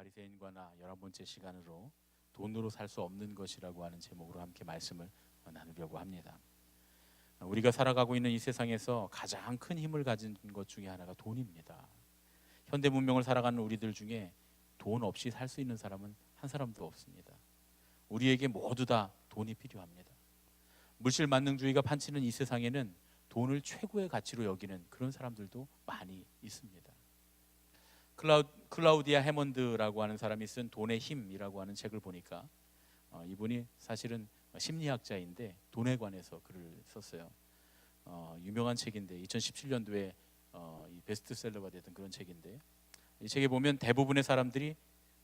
바리새인과 나 열한 번째 시간으로 돈으로 살 수 없는 것이라고 하는 제목으로 함께 말씀을 나누려고 합니다. 우리가 살아가고 있는 이 세상에서 가장 큰 힘을 가진 것 중에 하나가 돈입니다. 현대 문명을 살아가는 우리들 중에 돈 없이 살 수 있는 사람은 한 사람도 없습니다. 우리에게 모두 다 돈이 필요합니다. 물질 만능주의가 판치는 이 세상에는 돈을 최고의 가치로 여기는 그런 사람들도 많이 있습니다. 클라우, 클라우디아 해먼드라고 하는 사람이 쓴 돈의 힘이라고 하는 책을 보니까 어, 이분이 사실은 심리학자인데 돈에 관해서 글을 썼어요. 어, 유명한 책인데 2017년도에 어, 이 베스트셀러가 됐던 그런 책인데 이 책에 보면 대부분의 사람들이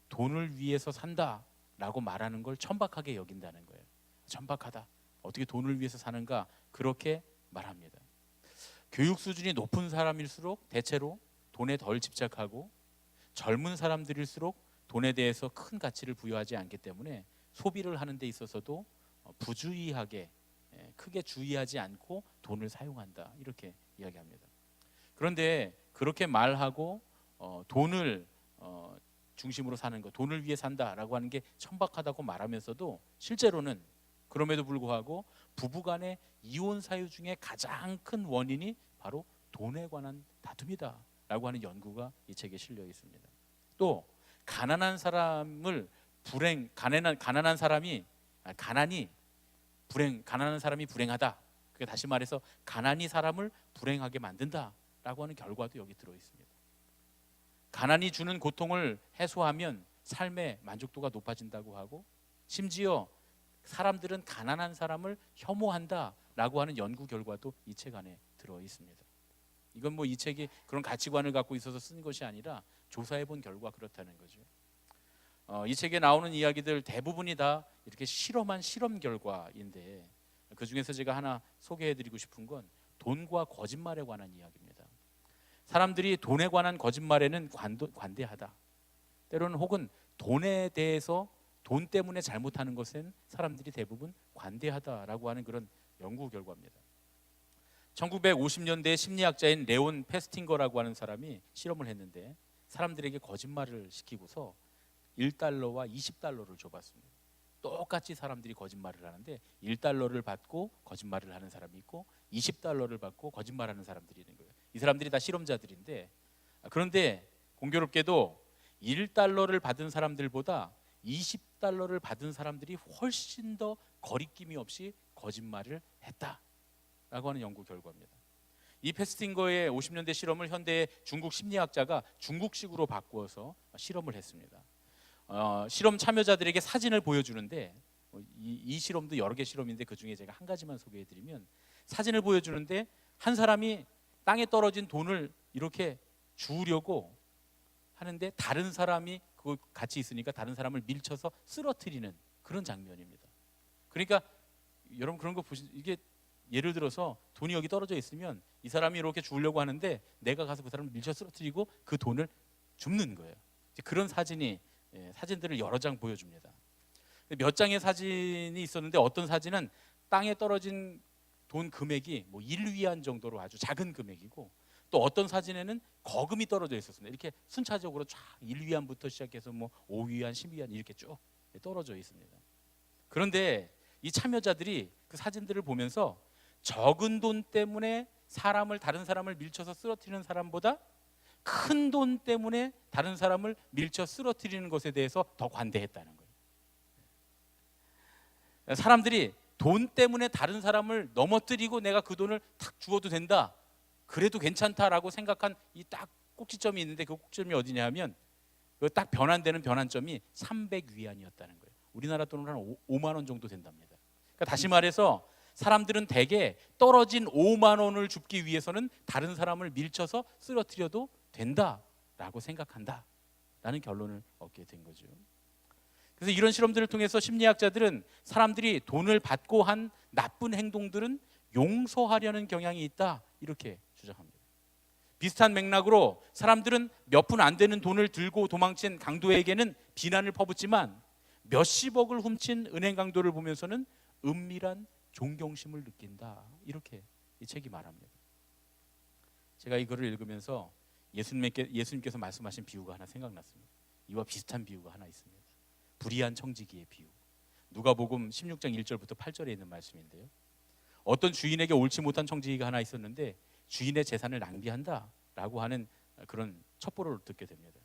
돈을 위해서 산다라고 말하는 걸 천박하게 여긴다는 거예요. 천박하다. 어떻게 돈을 위해서 사는가 그렇게 말합니다. 교육 수준이 높은 사람일수록 대체로 돈에 덜 집착하고 젊은 사람들일수록 돈에 대해서 큰 가치를 부여하지 않기 때문에 소비를 하는 데 있어서도 어, 부주의하게 예, 크게 주의하지 않고 돈을 사용한다 이렇게 이야기합니다. 그런데 그렇게 말하고 어, 돈을 어, 중심으로 사는 것, 돈을 위해 산다라고 하는 게 천박하다고 말하면서도 실제로는 그럼에도 불구하고 부부간의 이혼 사유 중에 가장 큰 원인이 바로 돈에 관한 다툼이다 라고 하는 연구가 이 책에 실려 있습니다. 또 가난한 사람을 불행 가난한 가난한 사람이 아, 가난이 불행 가난한 사람이 불행하다. 그게 다시 말해서 가난이 사람을 불행하게 만든다라고 하는 결과도 여기 들어 있습니다. 가난이 주는 고통을 해소하면 삶의 만족도가 높아진다고 하고 심지어 사람들은 가난한 사람을 혐오한다라고 하는 연구 결과도 이 책 안에 들어 있습니다. 이건 뭐 이 책이 그런 가치관을 갖고 있어서 쓴 것이 아니라 조사해 본 결과 그렇다는 거죠. 어, 이 책에 나오는 이야기들 대부분이 다 이렇게 실험한 실험 결과인데 그 중에서 제가 하나 소개해드리고 싶은 건 돈과 거짓말에 관한 이야기입니다. 사람들이 돈에 관한 거짓말에는 관도, 관대하다. 때로는 혹은 돈에 대해서 돈 때문에 잘못하는 것은 사람들이 대부분 관대하다라고 하는 그런 연구 결과입니다. 1950년대 심리학자인 레온 페스팅거라고 하는 사람이 실험을 했는데 사람들에게 거짓말을 시키고서 1달러와 20달러를 줘봤습니다. 똑같이 사람들이 거짓말을 하는데 1달러를 받고 거짓말을 하는 사람이 있고 20달러를 받고 거짓말하는 사람들이 있는 거예요. 이 사람들이 다 실험자들인데 그런데 공교롭게도 1달러를 받은 사람들보다 20달러를 받은 사람들이 훨씬 더 거리낌이 없이 거짓말을 했다 라고 하는 연구 결과입니다. 이 페스팅거의 50년대 실험을 현대 중국 심리학자가 중국식으로 바꾸어서 실험을 했습니다. 어, 실험 참여자들에게 사진을 보여주는데 어, 이, 이 실험도 여러 개 실험인데 그 중에 제가 한 가지만 소개해드리면 사진을 보여주는데 한 사람이 땅에 떨어진 돈을 이렇게 주우려고 하는데 다른 사람이 그 같이 있으니까 다른 사람을 밀쳐서 쓰러뜨리는 그런 장면입니다. 그러니까 여러분 그런 거 보시 이게 예를 들어서 돈이 여기 떨어져 있으면 이 사람이 이렇게 주우려고 하는데 내가 가서 그 사람을 밀쳐 쓰러뜨리고 그 돈을 줍는 거예요. 그런 사진이 예, 사진들을 여러 장 보여줍니다. 몇 장의 사진이 있었는데 어떤 사진은 땅에 떨어진 돈 금액이 뭐 1위안 정도로 아주 작은 금액이고 또 어떤 사진에는 거금이 떨어져 있었습니다. 이렇게 순차적으로 쫙 1위안부터 시작해서 뭐 5위안, 10위안 이렇게 쭉 떨어져 있습니다. 그런데 이 참여자들이 그 사진들을 보면서 적은 돈 때문에 사람을 다른 사람을 밀쳐서 쓰러뜨리는 사람보다 큰 돈 때문에 다른 사람을 밀쳐 쓰러뜨리는 것에 대해서 더 관대했다는 거예요. 사람들이 돈 때문에 다른 사람을 넘어뜨리고 내가 그 돈을 탁 주어도 된다. 그래도 괜찮다라고 생각한 이 딱 꼭지점이 있는데 그 꼭지점이 어디냐면 그딱 변환되는 변환점이 300 위안이었다는 거예요. 우리나라 돈으로 한 5 만 원 정도 된답니다. 그러니까 다시 말해서 사람들은 대개 떨어진 5만 원을 줍기 위해서는 다른 사람을 밀쳐서 쓰러뜨려도 된다라고 생각한다라는 결론을 얻게 된 거죠. 그래서 이런 실험들을 통해서 심리학자들은 사람들이 돈을 받고 한 나쁜 행동들은 용서하려는 경향이 있다 이렇게 주장합니다. 비슷한 맥락으로 사람들은 몇 푼 안 되는 돈을 들고 도망친 강도에게는 비난을 퍼붓지만 몇십억을 훔친 은행 강도를 보면서는 은밀한 존경심을 느낀다 이렇게 이 책이 말합니다. 제가 이 글을 읽으면서 예수님께 예수님께서 말씀하신 비유가 하나 생각났습니다. 이와 비슷한 비유가 하나 있습니다. 불의한 청지기의 비유. 누가복음 16장 1절부터 8절에 있는 말씀인데요. 어떤 주인에게 옳지 못한 청지기가 하나 있었는데 주인의 재산을 낭비한다라고 하는 그런 첩보를 듣게 됩니다.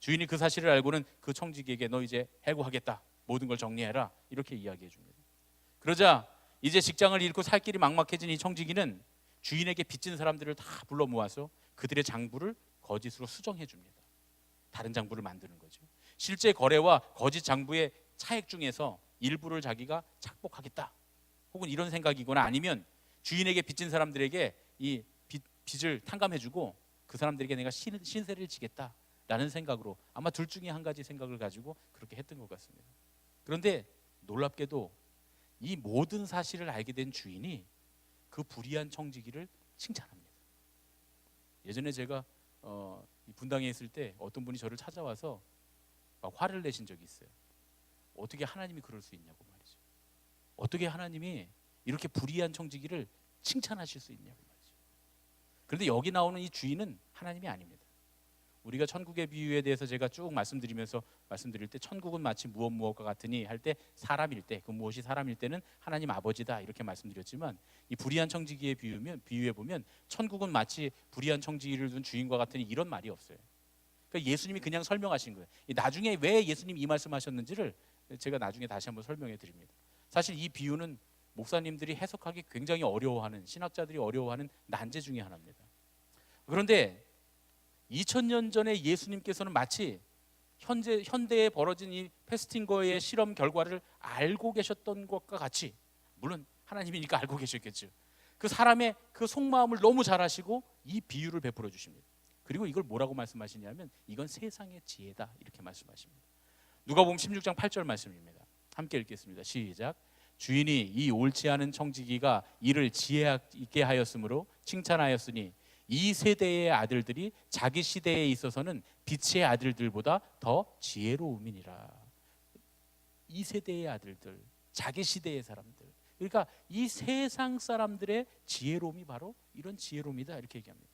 주인이 그 사실을 알고는 그 청지기에게 너 이제 해고하겠다. 모든 걸 정리해라. 이렇게 이야기해 줍니다. 그러자 이제 직장을 잃고 살 길이 막막해진 이 청지기는 주인에게 빚진 사람들을 다 불러 모아서 그들의 장부를 거짓으로 수정해 줍니다. 다른 장부를 만드는 거죠. 실제 거래와 거짓 장부의 차액 중에서 일부를 자기가 착복하겠다. 혹은 이런 생각이거나 아니면 주인에게 빚진 사람들에게 이 빚, 빚을 탕감해 주고 그 사람들에게 내가 신, 신세를 지겠다 라는 생각으로 아마 둘 중에 한 가지 생각을 가지고 그렇게 했던 것 같습니다. 그런데 놀랍게도 이 모든 사실을 알게 된 주인이 그 불의한 청지기를 칭찬합니다. 예전에 제가 어, 이 분당에 있을 때 어떤 분이 저를 찾아와서 막 화를 내신 적이 있어요. 어떻게 하나님이 그럴 수 있냐고 말이죠. 어떻게 하나님이 이렇게 불의한 청지기를 칭찬하실 수 있냐고 말이죠. 그런데 여기 나오는 이 주인은 하나님이 아닙니다. 우리가 천국의 비유에 대해서 제가 쭉 말씀드리면서 말씀드릴 때 천국은 마치 무엇 무엇과 같으니 할 때 사람일 때 그 무엇이 사람일 때는 하나님 아버지다 이렇게 말씀드렸지만 이 불의한 청지기의 비유면 비유해 보면 천국은 마치 불의한 청지기를 둔 주인과 같으니 이런 말이 없어요. 그러니까 예수님이 그냥 설명하신 거예요. 이 나중에 왜 예수님 이 말씀하셨는지를 제가 나중에 다시 한번 설명해 드립니다. 사실 이 비유는 목사님들이 해석하기 굉장히 어려워하는 신학자들이 어려워하는 난제 중에 하나입니다. 그런데 2000년 전에 예수님께서는 마치 현재 현대에 벌어진 이 페스팅거의 실험 결과를 알고 계셨던 것과 같이 물론 하나님이니까 알고 계셨겠죠. 그 사람의 그 속마음을 너무 잘 아시고 이 비유를 베풀어 주십니다. 그리고 이걸 뭐라고 말씀하시냐면 이건 세상의 지혜다 이렇게 말씀하십니다. 누가복음 16장 8절 말씀입니다. 함께 읽겠습니다. 시작. 주인이 이 옳지 않은 청지기가 이를 지혜 있게 하였으므로 칭찬하였으니 이 세대의 아들들이 자기 시대에 있어서는 빛의 아들들보다 더 지혜로움이니라. 이 세대의 아들들, 자기 시대의 사람들. 그러니까 이 세상 사람들의 지혜로움이 바로 이런 지혜로움이다 이렇게 얘기합니다.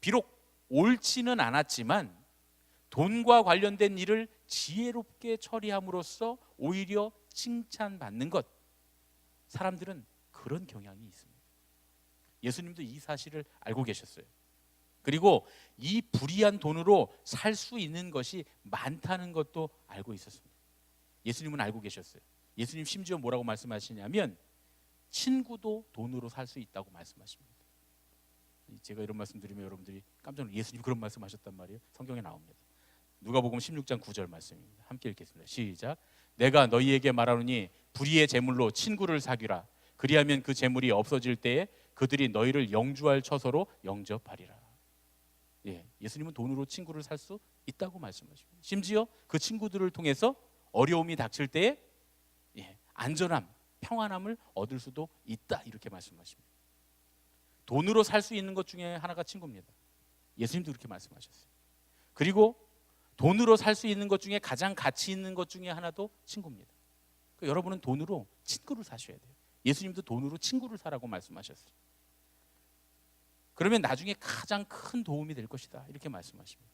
비록 옳지는 않았지만 돈과 관련된 일을 지혜롭게 처리함으로써 오히려 칭찬받는 것. 사람들은 그런 경향이 있습니다. 예수님도 이 사실을 알고 계셨어요. 그리고 이 불의한 돈으로 살 수 있는 것이 많다는 것도 알고 있었습니다. 예수님은 알고 계셨어요. 예수님 심지어 뭐라고 말씀하시냐면 친구도 돈으로 살 수 있다고 말씀하십니다. 제가 이런 말씀 드리면 여러분들이 깜짝 놀 예수님 그런 말씀 하셨단 말이에요. 성경에 나옵니다. 누가복음 16장 9절 말씀입니다. 함께 읽겠습니다. 시작. 내가 너희에게 말하노니 불의의 재물로 친구를 사귀라. 그리하면 그 재물이 없어질 때에 그들이 너희를 영주할 처소로 영접하리라. 예, 예수님은 돈으로 친구를 살 수 있다고 말씀하십니다. 심지어 그 친구들을 통해서 어려움이 닥칠 때에 예, 안전함, 평안함을 얻을 수도 있다 이렇게 말씀하십니다. 돈으로 살 수 있는 것 중에 하나가 친구입니다. 예수님도 그렇게 말씀하셨어요. 그리고 돈으로 살 수 있는 것 중에 가장 가치 있는 것 중에 하나도 친구입니다. 그러니까 여러분은 돈으로 친구를 사셔야 돼요. 예수님도 돈으로 친구를 사라고 말씀하셨어요. 그러면 나중에 가장 큰 도움이 될 것이다. 이렇게 말씀하십니다.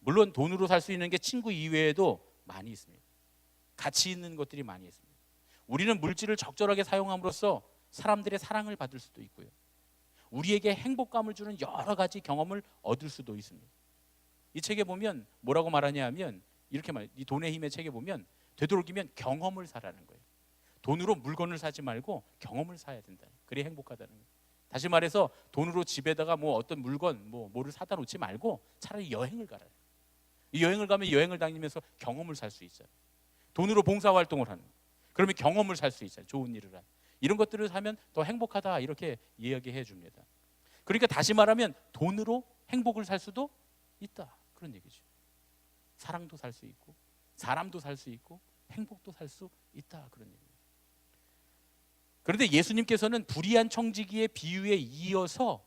물론 돈으로 살 수 있는 게 친구 이외에도 많이 있습니다. 가치 있는 것들이 많이 있습니다. 우리는 물질을 적절하게 사용함으로써 사람들의 사랑을 받을 수도 있고요. 우리에게 행복감을 주는 여러 가지 경험을 얻을 수도 있습니다. 이 책에 보면 뭐라고 말하냐 하면 이렇게 말, 이 돈의 힘의 책에 보면 되도록이면 경험을 사라는 거예요. 돈으로 물건을 사지 말고 경험을 사야 된다. 그래 행복하다는 거예요. 다시 말해서 돈으로 집에다가 뭐 어떤 물건 뭐 뭐를 사다 놓지 말고 차라리 여행을 가라. 이 여행을 가면 여행을 다니면서 경험을 살 수 있어요. 돈으로 봉사 활동을 하는. 그러면 경험을 살 수 있어요. 좋은 일을 한. 이런 것들을 사면 더 행복하다 이렇게 이야기해 줍니다. 그러니까 다시 말하면 돈으로 행복을 살 수도 있다. 그런 얘기죠. 사랑도 살 수 있고 사람도 살 수 있고 행복도 살 수 있다 그런 얘기입니다. 그런데 예수님께서는 불의한 청지기의 비유에 이어서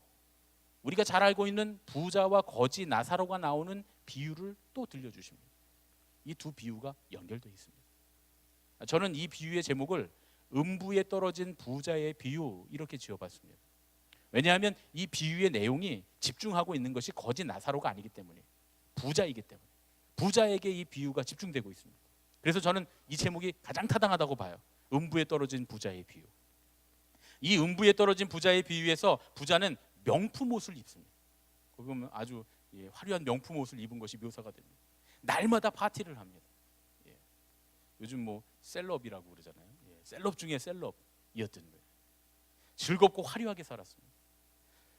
우리가 잘 알고 있는 부자와 거지 나사로가 나오는 비유를 또 들려주십니다. 이 두 비유가 연결되어 있습니다. 저는 이 비유의 제목을 음부에 떨어진 부자의 비유 이렇게 지어봤습니다. 왜냐하면 이 비유의 내용이 집중하고 있는 것이 거지 나사로가 아니기 때문에 부자이기 때문에 부자에게 이 비유가 집중되고 있습니다. 그래서 저는 이 제목이 가장 타당하다고 봐요. 음부에 떨어진 부자의 비유. 이 음부에 떨어진 부자의 비유에서 부자는 명품 옷을 입습니다. 거기 보면 아주 예, 화려한 명품 옷을 입은 것이 묘사가 됩니다. 날마다 파티를 합니다. 예. 요즘 뭐 셀럽이라고 그러잖아요. 예, 셀럽 중에 셀럽이었던 거예요. 즐겁고 화려하게 살았습니다.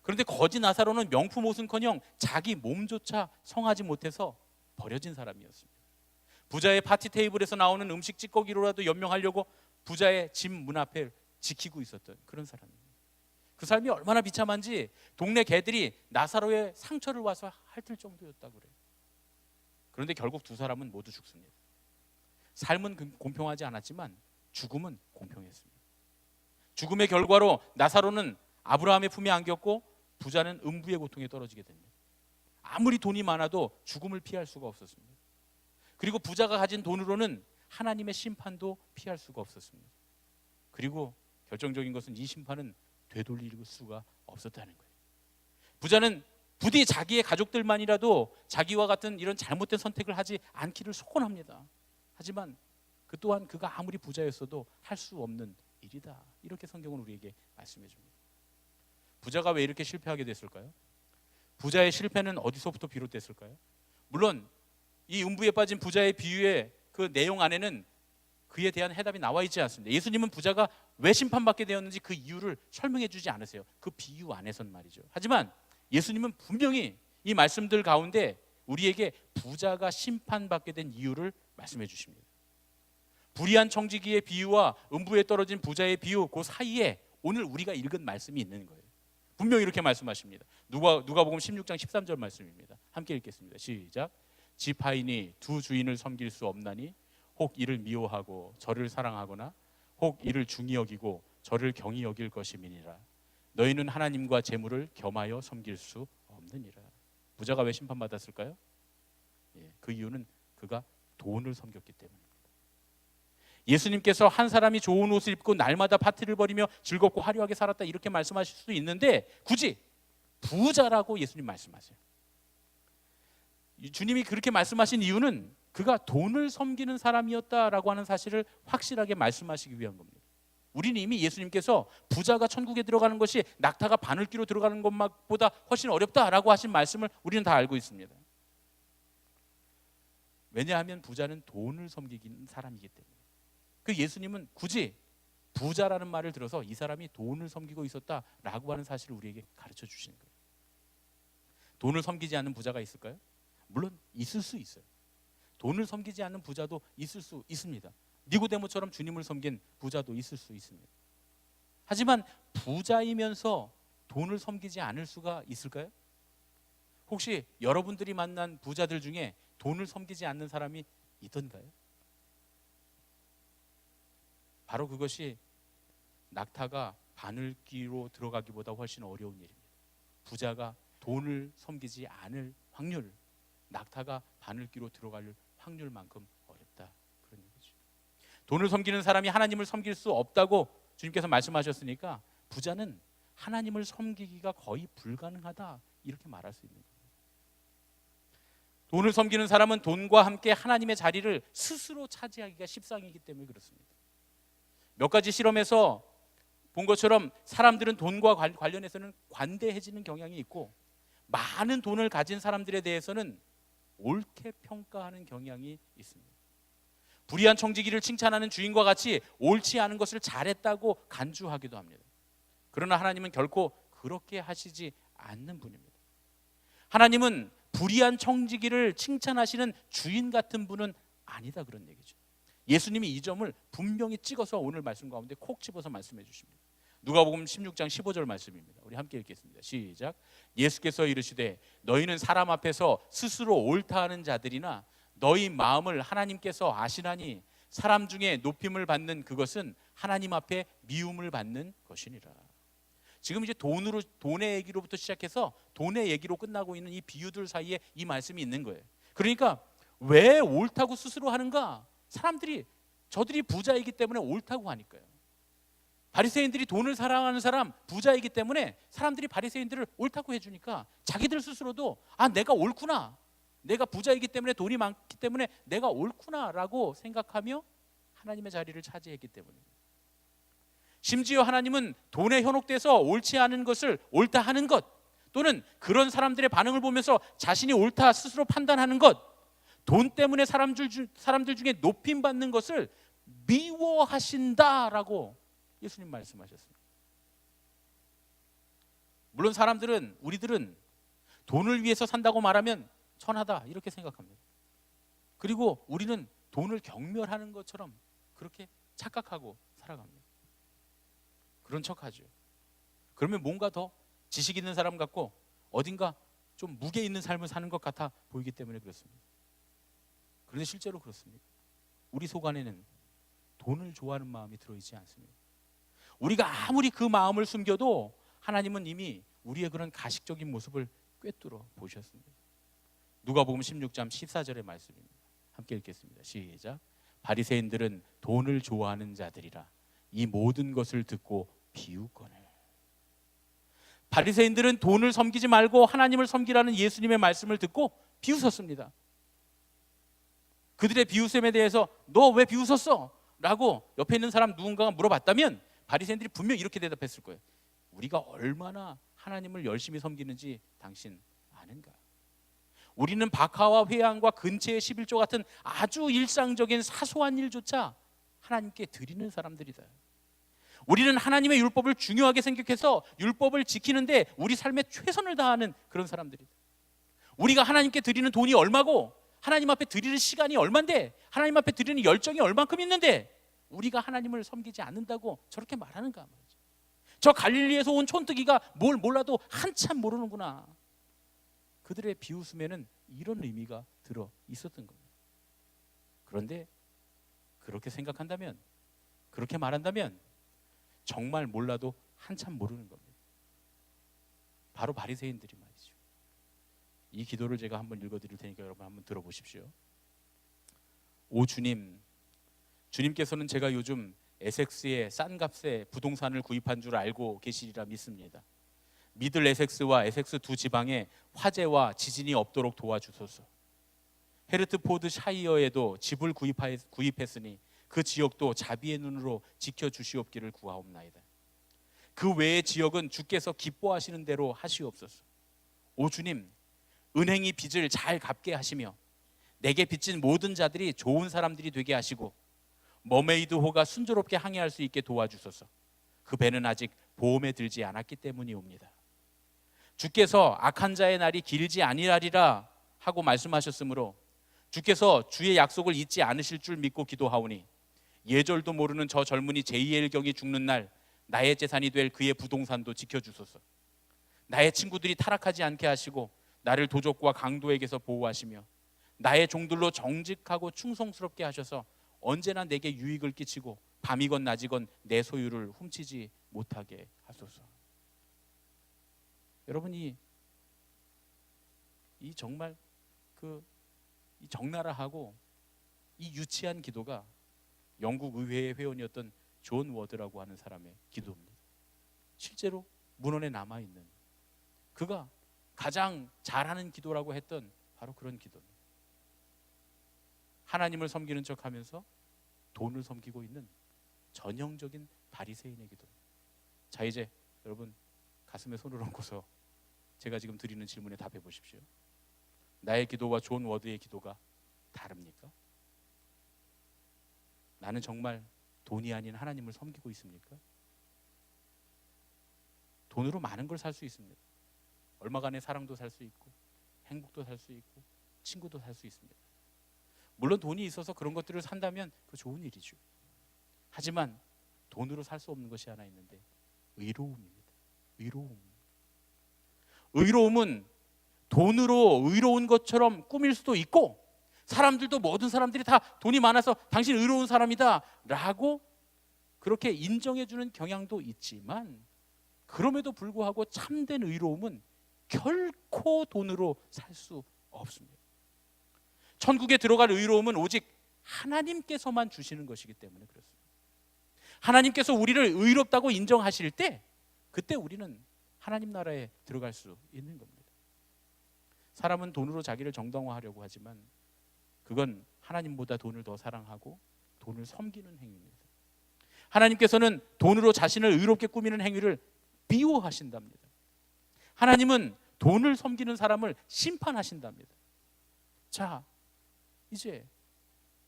그런데 거지 나사로는 명품 옷은커녕 자기 몸조차 성하지 못해서 버려진 사람이었습니다. 부자의 파티 테이블에서 나오는 음식 찌꺼기로라도 연명하려고 부자의 집 문 앞에 지키고 있었던 그런 사람입니다. 그 삶이 얼마나 비참한지 동네 개들이 나사로의 상처를 와서 핥을 정도였다고 그래요. 그런데 결국 두 사람은 모두 죽습니다. 삶은 그- 공평하지 않았지만 죽음은 공평했습니다. 죽음의 결과로 나사로는 아브라함의 품에 안겼고 부자는 음부의 고통에 떨어지게 됩니다. 아무리 돈이 많아도 죽음을 피할 수가 없었습니다. 그리고 부자가 가진 돈으로는 하나님의 심판도 피할 수가 없었습니다. 그리고 결정적인 것은 이 심판은 되돌릴 수가 없었다는 거예요. 부자는 부디 자기의 가족들만이라도 자기와 같은 이런 잘못된 선택을 하지 않기를 소원합니다. 하지만 그 또한 그가 아무리 부자였어도 할 수 없는 일이다. 이렇게 성경은 우리에게 말씀해 줍니다. 부자가 왜 이렇게 실패하게 됐을까요? 부자의 실패는 어디서부터 비롯됐을까요? 물론 이 음부에 빠진 부자의 비유의 그 내용 안에는 그에 대한 해답이 나와 있지 않습니다. 예수님은 부자가 왜 심판받게 되었는지 그 이유를 설명해 주지 않으세요. 그 비유 안에선 말이죠. 하지만 예수님은 분명히 이 말씀들 가운데 우리에게 부자가 심판받게 된 이유를 말씀해 주십니다. 불의한 청지기의 비유와 음부에 떨어진 부자의 비유 그 사이에 오늘 우리가 읽은 말씀이 있는 거예요. 분명히 이렇게 말씀하십니다. 누가 누가복음 16장 13절 말씀입니다. 함께 읽겠습니다. 시작. 지파인이 두 주인을 섬길 수 없나니 혹 이를 미워하고 저를 사랑하거나 혹 이를 중히 여기고 저를 경히 여길 것임이니라. 너희는 하나님과 재물을 겸하여 섬길 수 없느니라. 부자가 왜 심판받았을까요? 예, 그 이유는 그가 돈을 섬겼기 때문입니다. 예수님께서 한 사람이 좋은 옷을 입고 날마다 파티를 벌이며 즐겁고 화려하게 살았다 이렇게 말씀하실 수도 있는데 굳이 부자라고 예수님 말씀하세요. 이 주님이 그렇게 말씀하신 이유는 그가 돈을 섬기는 사람이었다라고 하는 사실을 확실하게 말씀하시기 위한 겁니다. 우리는 이미 예수님께서 부자가 천국에 들어가는 것이 낙타가 바늘귀로 들어가는 것보다 훨씬 어렵다라고 하신 말씀을 우리는 다 알고 있습니다. 왜냐하면 부자는 돈을 섬기는 사람이기 때문에. 그 예수님은 굳이 부자라는 말을 들어서 이 사람이 돈을 섬기고 있었다라고 하는 사실을 우리에게 가르쳐 주시는 거예요. 돈을 섬기지 않는 부자가 있을까요? 물론 있을 수 있어요. 돈을 섬기지 않는 부자도 있을 수 있습니다. 니고데모처럼 주님을 섬긴 부자도 있을 수 있습니다. 하지만 부자이면서 돈을 섬기지 않을 수가 있을까요? 혹시 여러분들이 만난 부자들 중에 돈을 섬기지 않는 사람이 있던가요? 바로 그것이 낙타가 바늘귀로 들어가기보다 훨씬 어려운 일입니다. 부자가 돈을 섬기지 않을 확률, 낙타가 바늘귀로 들어갈 확률만큼 어렵다 그런 얘기죠. 돈을 섬기는 사람이 하나님을 섬길 수 없다고 주님께서 말씀하셨으니까 부자는 하나님을 섬기기가 거의 불가능하다 이렇게 말할 수 있는 거예요. 돈을 섬기는 사람은 돈과 함께 하나님의 자리를 스스로 차지하기가 십상이기 때문에 그렇습니다. 몇 가지 실험에서 본 것처럼 사람들은 돈과 관- 관련해서는 관대해지는 경향이 있고 많은 돈을 가진 사람들에 대해서는 옳게 평가하는 경향이 있습니다. 불의한 청지기를 칭찬하는 주인과 같이 옳지 않은 것을 잘했다고 간주하기도 합니다. 그러나 하나님은 결코 그렇게 하시지 않는 분입니다. 하나님은 불의한 청지기를 칭찬하시는 주인 같은 분은 아니다 그런 얘기죠. 예수님이 이 점을 분명히 찍어서 오늘 말씀 가운데 콕 집어서 말씀해 주십니다. 누가복음 16장 15절 말씀입니다. 우리 함께 읽겠습니다. 시작. 예수께서 이르시되 너희는 사람 앞에서 스스로 옳다 하는 자들이나 너희 마음을 하나님께서 아시나니 사람 중에 높임을 받는 그것은 하나님 앞에 미움을 받는 것이니라. 지금 이제 돈으로 돈의 얘기로부터 시작해서 돈의 얘기로 끝나고 있는 이 비유들 사이에 이 말씀이 있는 거예요. 그러니까 왜 옳다고 스스로 하는가? 사람들이 저들이 부자이기 때문에 옳다고 하니까요. 바리새인들이 돈을 사랑하는 사람 부자이기 때문에 사람들이 바리새인들을 옳다고 해주니까 자기들 스스로도 아 내가 옳구나 내가 부자이기 때문에 돈이 많기 때문에 내가 옳구나라고 생각하며 하나님의 자리를 차지했기 때문입니다. 심지어 하나님은 돈에 현혹돼서 옳지 않은 것을 옳다 하는 것 또는 그런 사람들의 반응을 보면서 자신이 옳다 스스로 판단하는 것, 돈 때문에 사람들, 중, 사람들 중에 높임 받는 것을 미워하신다라고 예수님 말씀하셨습니다. 물론 사람들은 우리들은 돈을 위해서 산다고 말하면 천하다 이렇게 생각합니다. 그리고 우리는 돈을 경멸하는 것처럼 그렇게 착각하고 살아갑니다. 그런 척하죠. 그러면 뭔가 더 지식 있는 사람 같고 어딘가 좀 무게 있는 삶을 사는 것 같아 보이기 때문에 그렇습니다. 그런데 실제로 그렇습니다. 우리 속 안에는 돈을 좋아하는 마음이 들어있지 않습니다. 우리가 아무리 그 마음을 숨겨도 하나님은 이미 우리의 그런 가식적인 모습을 꿰뚫어 보셨습니다. 누가복음 16장 14절의 말씀입니다. 함께 읽겠습니다. 시작. 바리새인들은 돈을 좋아하는 자들이라 이 모든 것을 듣고 비웃거늘. 바리새인들은 돈을 섬기지 말고 하나님을 섬기라는 예수님의 말씀을 듣고 비웃었습니다. 그들의 비웃음에 대해서 너 왜 비웃었어? 라고 옆에 있는 사람 누군가가 물어봤다면 바리새인들이 분명 이렇게 대답했을 거예요. 우리가 얼마나 하나님을 열심히 섬기는지 당신 아는가? 우리는 박하와 회양과 근처의 11조 같은 아주 일상적인 사소한 일조차 하나님께 드리는 사람들이다. 우리는 하나님의 율법을 중요하게 생각해서 율법을 지키는데 우리 삶에 최선을 다하는 그런 사람들이다. 우리가 하나님께 드리는 돈이 얼마고 하나님 앞에 드리는 시간이 얼만데 하나님 앞에 드리는 열정이 얼만큼 있는데 우리가 하나님을 섬기지 않는다고 저렇게 말하는가 말이죠. 저 갈릴리에서 온 촌뜨기가 뭘 몰라도 한참 모르는구나. 그들의 비웃음에는 이런 의미가 들어 있었던 겁니다. 그런데 그렇게 생각한다면 그렇게 말한다면 정말 몰라도 한참 모르는 겁니다. 바로 바리새인들이 말이죠. 이 기도를 제가 한번 읽어드릴 테니까 여러분 한번 들어보십시오. 오 주님, 주님께서는 제가 요즘 에섹스에 싼 값에 부동산을 구입한 줄 알고 계시리라 믿습니다. 미들 에섹스와 에섹스 두 지방에 화재와 지진이 없도록 도와주소서. 헤르트포드 샤이어에도 집을 구입했으니 그 지역도 자비의 눈으로 지켜 주시옵기를 구하옵나이다. 그 외의 지역은 주께서 기뻐하시는 대로 하시옵소서. 오 주님, 은행이 빚을 잘 갚게 하시며 내게 빚진 모든 자들이 좋은 사람들이 되게 하시고 머메이드 호가 순조롭게 항해할 수 있게 도와주소서. 그 배는 아직 보험에 들지 않았기 때문이옵니다. 주께서 악한 자의 날이 길지 아니하리라 하고 말씀하셨으므로 주께서 주의 약속을 잊지 않으실 줄 믿고 기도하오니 예절도 모르는 저 젊은이 제이엘경이 죽는 날 나의 재산이 될 그의 부동산도 지켜주소서. 나의 친구들이 타락하지 않게 하시고 나를 도적과 강도에게서 보호하시며 나의 종들로 정직하고 충성스럽게 하셔서 언제나 내게 유익을 끼치고 밤이건 낮이건 내 소유를 훔치지 못하게 하소서. 여러분이 이 정말 그이 적나라하고 이 유치한 기도가 영국 의회의 회원이었던 존 워드라고 하는 사람의 기도입니다. 실제로 문헌에 남아 있는 그가 가장 잘하는 기도라고 했던 바로 그런 기도입니다. 하나님을 섬기는 척하면서 돈을 섬기고 있는 전형적인 바리새인의 기도. 자 이제 여러분 가슴에 손을 얹고서 제가 지금 드리는 질문에 답해 보십시오. 나의 기도와 존 워드의 기도가 다릅니까? 나는 정말 돈이 아닌 하나님을 섬기고 있습니까? 돈으로 많은 걸 살 수 있습니다. 얼마간의 사랑도 살 수 있고 행복도 살 수 있고 친구도 살 수 있습니다. 물론 돈이 있어서 그런 것들을 산다면 그 좋은 일이죠. 하지만 돈으로 살 수 없는 것이 하나 있는데 의로움입니다. 의로움. 의로움은 돈으로 의로운 것처럼 꾸밀 수도 있고 사람들도 모든 사람들이 다 돈이 많아서 당신 의로운 사람이다라고 그렇게 인정해 주는 경향도 있지만 그럼에도 불구하고 참된 의로움은 결코 돈으로 살 수 없습니다. 천국에 들어갈 의로움은 오직 하나님께서만 주시는 것이기 때문에 그렇습니다. 하나님께서 우리를 의롭다고 인정하실 때 그때 우리는 하나님 나라에 들어갈 수 있는 겁니다. 사람은 돈으로 자기를 정당화하려고 하지만 그건 하나님보다 돈을 더 사랑하고 돈을 섬기는 행위입니다. 하나님께서는 돈으로 자신을 의롭게 꾸미는 행위를 비호하신답니다. 하나님은 돈을 섬기는 사람을 심판하신답니다. 자, 이제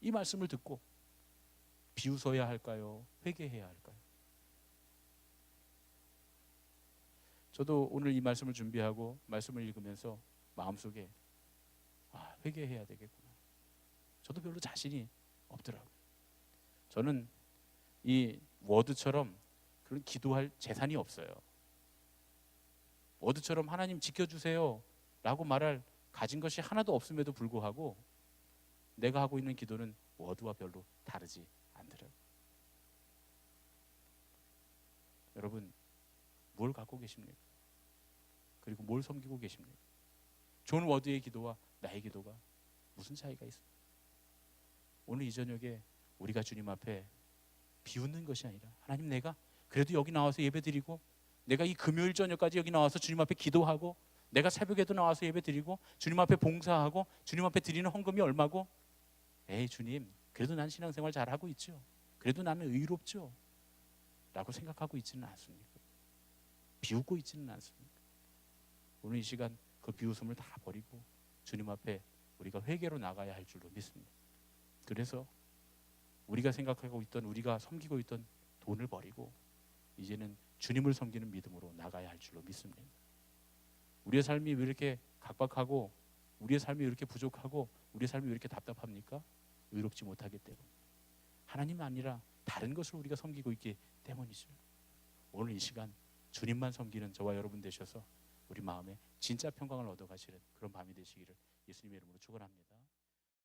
이 말씀을 듣고 비웃어야 할까요? 회개해야 할까요? 저도 오늘 이 말씀을 준비하고 말씀을 읽으면서 마음속에 아, 회개해야 되겠구나. 저도 별로 자신이 없더라고요. 저는 이 워드처럼 그런 기도할 재산이 없어요. 워드처럼 하나님 지켜주세요 라고 말할 가진 것이 하나도 없음에도 불구하고 내가 하고 있는 기도는 워드와 별로 다르지 않더라고요. 여러분 뭘 갖고 계십니까? 그리고 뭘 섬기고 계십니까? 존 워드의 기도와 나의 기도가 무슨 차이가 있습니까? 오늘 이 저녁에 우리가 주님 앞에 비웃는 것이 아니라 하나님 내가 그래도 여기 나와서 예배드리고 내가 이 금요일 저녁까지 여기 나와서 주님 앞에 기도하고 내가 새벽에도 나와서 예배드리고 주님 앞에 봉사하고 주님 앞에 드리는 헌금이 얼마고 에이 주님 그래도 난 신앙생활 잘하고 있죠. 그래도 나는 의롭죠. 라고 생각하고 있지는 않습니까? 비웃고 있지는 않습니까? 오늘 이 시간 그 비웃음을 다 버리고 주님 앞에 우리가 회개로 나가야 할 줄로 믿습니다. 그래서 우리가 생각하고 있던 우리가 섬기고 있던 돈을 버리고 이제는 주님을 섬기는 믿음으로 나가야 할 줄로 믿습니다. 우리의 삶이 왜 이렇게 각박하고 우리의 삶이 왜 이렇게 부족하고 우리의 삶이 왜 이렇게 답답합니까? 의롭지 못하기 때문. 하나님 아니라 다른 것을 우리가 섬기고 있기 때문이죠. 오늘 이 시간 주님만 섬기는 저와 여러분 되셔서 우리 마음에 진짜 평강을 얻어 가시는 그런 밤이 되시기를 예수님의 이름으로 축원합니다.